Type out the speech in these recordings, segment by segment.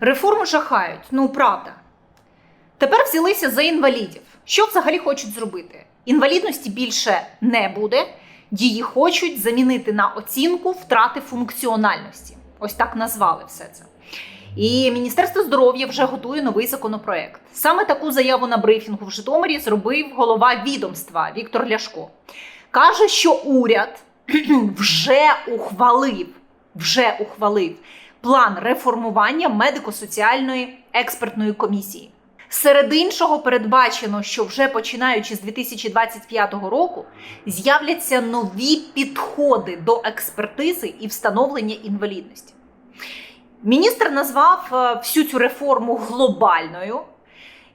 Реформи жахають, ну правда. Тепер взялися за інвалідів. Що взагалі хочуть зробити? Інвалідності більше не буде, її хочуть замінити на оцінку втрати функціональності. Ось так назвали все це. І Міністерство здоров'я вже готує новий законопроект. Саме таку заяву на брифінгу в Житомирі зробив голова відомства Віктор Ляшко. Каже, що уряд вже ухвалив, вже ухвалив план реформування медико-соціальної експертної комісії. Серед іншого передбачено, що вже починаючи з 2025 року з'являться нові підходи до експертизи і встановлення інвалідності. Міністр назвав е, всю цю реформу глобальною,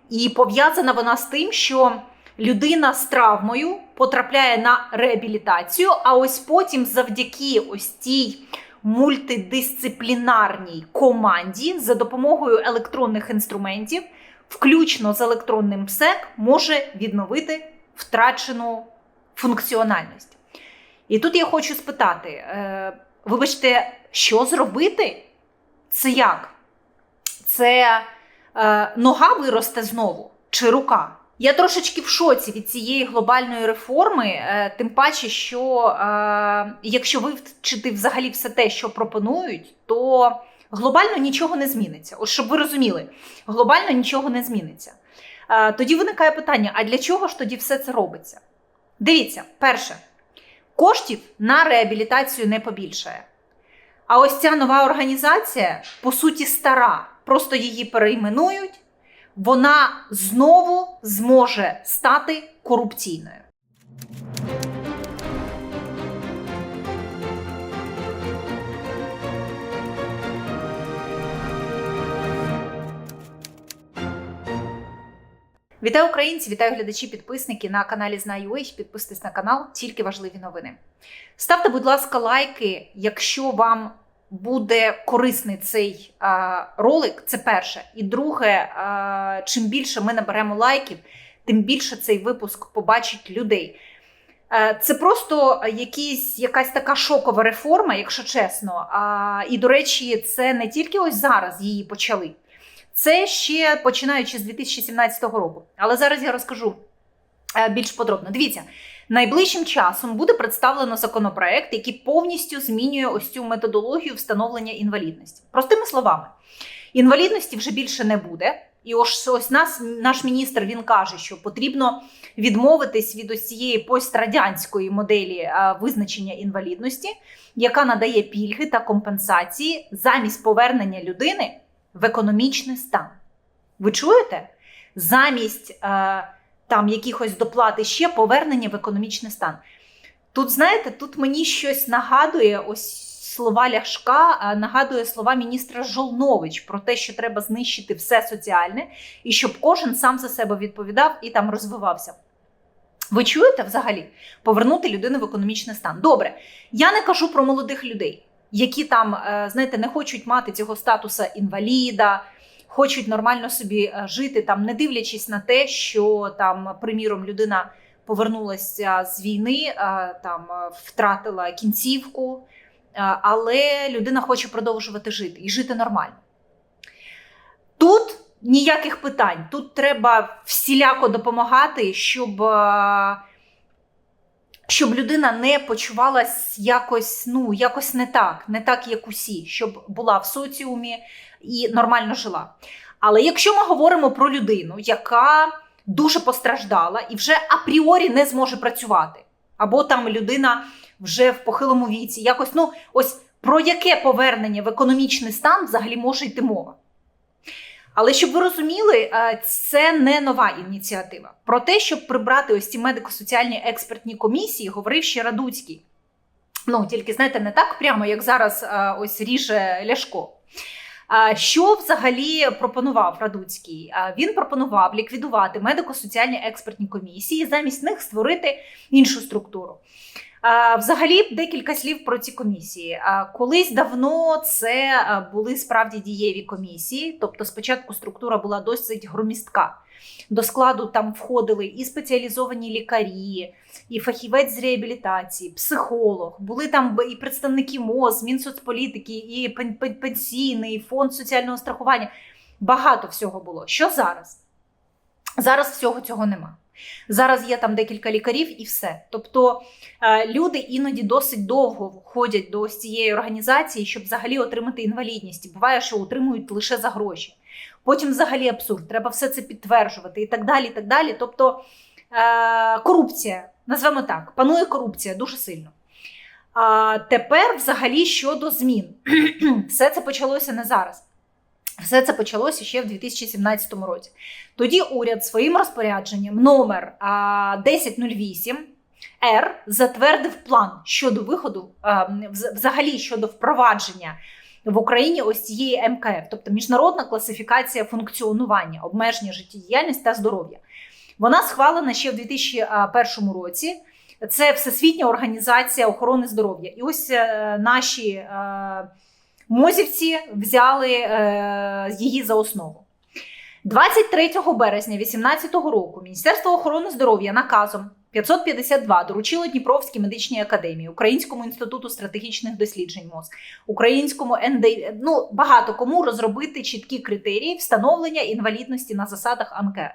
і пов'язана вона з тим, що людина з травмою потрапляє на реабілітацію, а ось потім, завдяки ось цій мультидисциплінарній команді за допомогою електронних інструментів, включно з електронним ПСЕК, може відновити втрачену функціональність. І тут я хочу спитати: е, вибачте, що зробити? Це як? Це е, нога виросте знову чи рука? Я трошечки в шоці від цієї глобальної реформи, е, тим паче, що е, якщо вивчити взагалі все те, що пропонують, то глобально нічого не зміниться. От щоб ви розуміли, глобально нічого не зміниться. Е, тоді виникає питання: а для чого ж тоді все це робиться? Дивіться, перше, коштів на реабілітацію не побільшає. А ось ця нова організація, по суті, стара, просто її перейменують, вона знову зможе стати корупційною. Вітаю українці, вітаю глядачі, підписники на каналі Знаю.ua. Підписуйтесь на канал, тільки важливі новини. Ставте, будь ласка, лайки, якщо вам буде корисний цей а, ролик. Це перше. І друге, а, чим більше ми наберемо лайків, тим більше цей випуск побачить людей. Е, Це просто якісь, якась така шокова реформа, якщо чесно. А, І, до речі, це не тільки ось зараз її почали. Це ще починаючи з 2017 року. Але зараз я розкажу більш подробно. Дивіться, найближчим часом буде представлено законопроект, який повністю змінює ось цю методологію встановлення інвалідності. Простими словами, інвалідності вже більше не буде. І ось ось нас, наш міністр він каже, що потрібно відмовитись від ось цієї пострадянської моделі визначення інвалідності, яка надає пільги та компенсації замість повернення людини в економічний стан. Ви чуєте? Замість е, там якихось доплат і ще повернення в економічний стан. Тут, знаєте, тут мені щось нагадує ось слова Ляшка, нагадує слова міністра Жолнович про те, що треба знищити все соціальне, і щоб кожен сам за себе відповідав і там розвивався. Ви чуєте взагалі повернути людину в економічний стан? Добре, я не кажу про молодих людей які там, е, знаєте, не хочуть мати цього статуса інваліда, хочуть нормально собі е, жити, там, не дивлячись на те, що там, приміром, людина повернулася з війни, е, там втратила кінцівку, але людина хоче продовжувати жити і жити нормально. Тут ніяких питань, тут треба всіляко допомагати, щоб щоб людина не почувалась якось, ну, якось не так, не так, як усі, щоб була в соціумі і нормально жила. Але якщо ми говоримо про людину, яка дуже постраждала і вже апріорі не зможе працювати, або там людина вже в похилому віці, якось, ну, ось про яке повернення в економічний стан взагалі може йти мова? Але щоб ви розуміли, е, це не нова ініціатива. Про те, щоб прибрати ось ці медико-соціальні експертні комісії, говорив ще Радуцький. Ну, тільки, знаєте, не так прямо, як зараз е, ось ріже Ляшко. Що взагалі пропонував Радуцький? Він пропонував ліквідувати медико-соціальні експертні комісії, замість них створити іншу структуру. Взагалі, декілька слів про ці комісії. Колись давно це були справді дієві комісії. Тобто, спочатку структура була досить громістка. До складу там входили і спеціалізовані лікарі, і фахівець з реабілітації, психолог. Були там і представники МОЗ, Мінсоцполітики, і пен- пен- пенсійний, і фонд соціального страхування. Багато всього було. Що зараз? Зараз всього цього нема. Зараз є там декілька лікарів і все. Тобто е, люди іноді досить довго входять до ось цієї організації, щоб взагалі отримати інвалідність. Буває, що отримують лише за гроші. Потім взагалі абсурд, треба все це підтверджувати і так далі. І так далі. Тобто е, корупція, назвемо так, панує корупція дуже сильно. А тепер, взагалі, щодо змін, все це почалося не зараз. Все це почалося ще в 2017 році. Тоді уряд своїм розпорядженням номер а, 1008 Р затвердив план щодо виходу, взагалі щодо впровадження в Україні ось цієї МКФ, тобто міжнародна класифікація функціонування, обмеження життєдіяльності та здоров'я. Вона схвалена ще в 2001 році. Це Всесвітня організація охорони здоров'я. І ось е, наші е, мозівці взяли е, її за основу. 23 березня 2018 року Міністерство охорони здоров'я наказом 552 доручило Дніпровській медичній академії, Українському інституту стратегічних досліджень МОЗ, Українському НД, ну багато кому розробити чіткі критерії встановлення інвалідності на засадах АМКФ.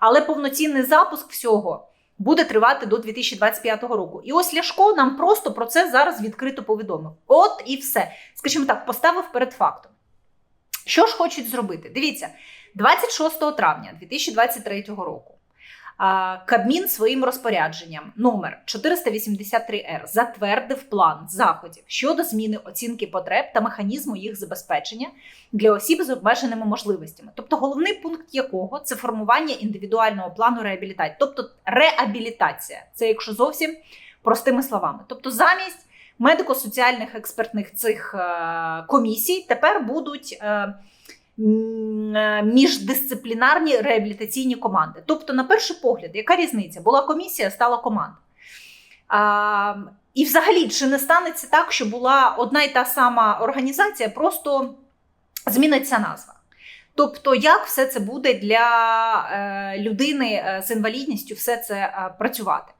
Але повноцінний запуск всього буде тривати до 2025 року. І ось Ляшко нам просто про це зараз відкрито повідомив. От і все. Скажімо так, поставив перед фактом. Що ж хочуть зробити? Дивіться, 26 травня 2023 року Кабмін своїм розпорядженням номер 483Р затвердив план заходів щодо зміни оцінки потреб та механізму їх забезпечення для осіб з обмеженими можливостями. Тобто, головний пункт якого це формування індивідуального плану реабілітації, тобто реабілітація. Це якщо зовсім простими словами. Тобто, замість медико-соціальних експертних цих е, комісій тепер будуть. Е, е, Міждисциплінарні реабілітаційні команди. Тобто, на перший погляд, яка різниця? Була комісія, стала команда. І взагалі, чи не станеться так, що була одна і та сама організація, просто зміниться назва? Тобто, як все це буде для е, людини е, з інвалідністю все це е, працювати?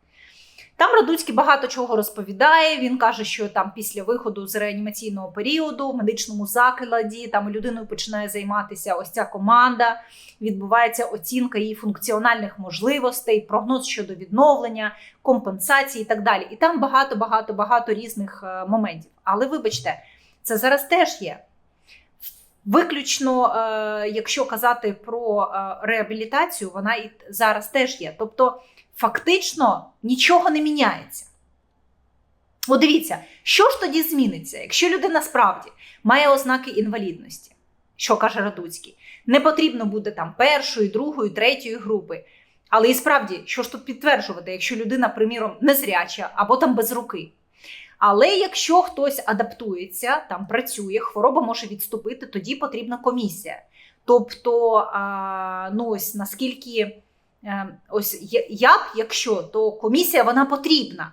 Там Радуцький багато чого розповідає. Він каже, що там після виходу з реанімаційного періоду в медичному закладі там людиною починає займатися ось ця команда. Відбувається оцінка її функціональних можливостей, прогноз щодо відновлення, компенсації і так далі. І там багато, багато, багато різних моментів. Але вибачте, це зараз теж є. Виключно, е, якщо казати про е, реабілітацію, вона і зараз теж є. Тобто, фактично нічого не міняється. От дивіться, що ж тоді зміниться, якщо людина справді має ознаки інвалідності, що каже Радуцький, не потрібно буде там першої, другої, третьої групи. Але і справді, що ж тут підтверджувати, якщо людина, приміром, незряча або там без руки. Але якщо хтось адаптується, там працює, хвороба може відступити, тоді потрібна комісія. Тобто, ну ось наскільки е, ось я б, якщо, то комісія вона потрібна,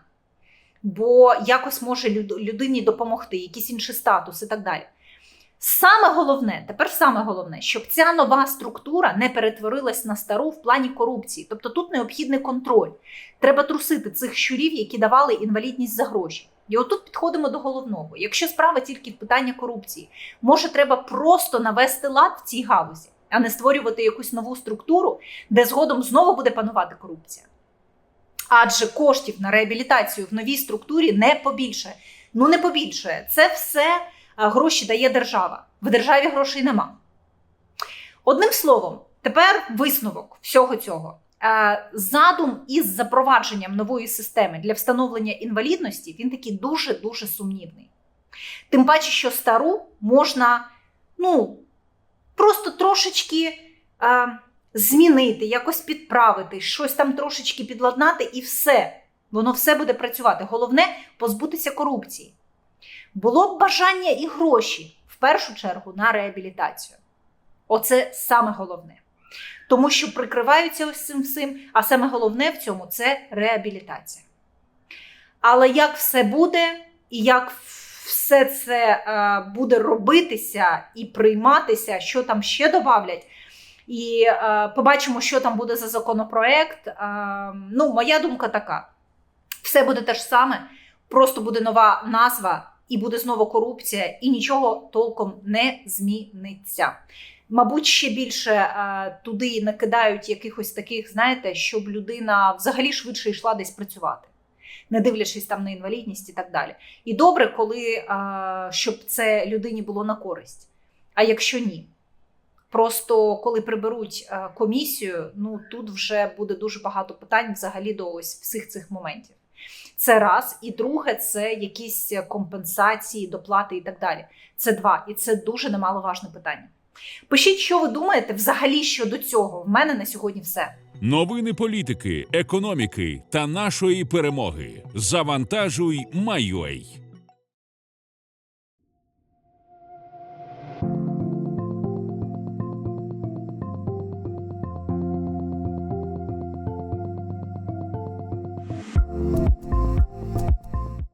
бо якось може людині допомогти, якийсь інший статус і так далі. Саме головне, тепер саме головне, щоб ця нова структура не перетворилась на стару в плані корупції. Тобто тут необхідний контроль. Треба трусити цих щурів, які давали інвалідність за гроші. І отут підходимо до головного. Якщо справа тільки в питанні корупції, може треба просто навести лад в цій галузі, а не створювати якусь нову структуру, де згодом знову буде панувати корупція. Адже коштів на реабілітацію в новій структурі не побільшає. Ну не побільшає. Це все гроші дає держава. В державі грошей нема. Одним словом, тепер висновок всього цього. Е, Задум із запровадженням нової системи для встановлення інвалідності він такий дуже-дуже сумнівний. Тим паче, що стару можна ну, просто трошечки е, змінити, якось підправити, щось там трошечки підладнати, і все. Воно все буде працювати. Головне позбутися корупції. Було б бажання і гроші в першу чергу на реабілітацію. Оце саме головне. Тому що прикриваються ось цим всім, а саме головне в цьому це реабілітація. Але як все буде, і як все це е, буде робитися і прийматися, що там ще добавлять, і е, побачимо, що там буде за законопроект. Е, ну, моя думка така: все буде те ж саме, просто буде нова назва, і буде знову корупція, і нічого толком не зміниться. Мабуть, ще більше е, туди накидають якихось таких, знаєте, щоб людина взагалі швидше йшла десь працювати, не дивлячись там на інвалідність і так далі. І добре, коли е, щоб це людині було на користь. А якщо ні, просто коли приберуть е, комісію, ну тут вже буде дуже багато питань взагалі до ось всіх цих моментів. Це раз, і друге, це якісь компенсації, доплати і так далі. Це два, і це дуже немаловажне питання. Пишіть, що ви думаєте взагалі щодо цього. В мене на сьогодні все. Новини політики, економіки та нашої перемоги. Завантажуй, Майой.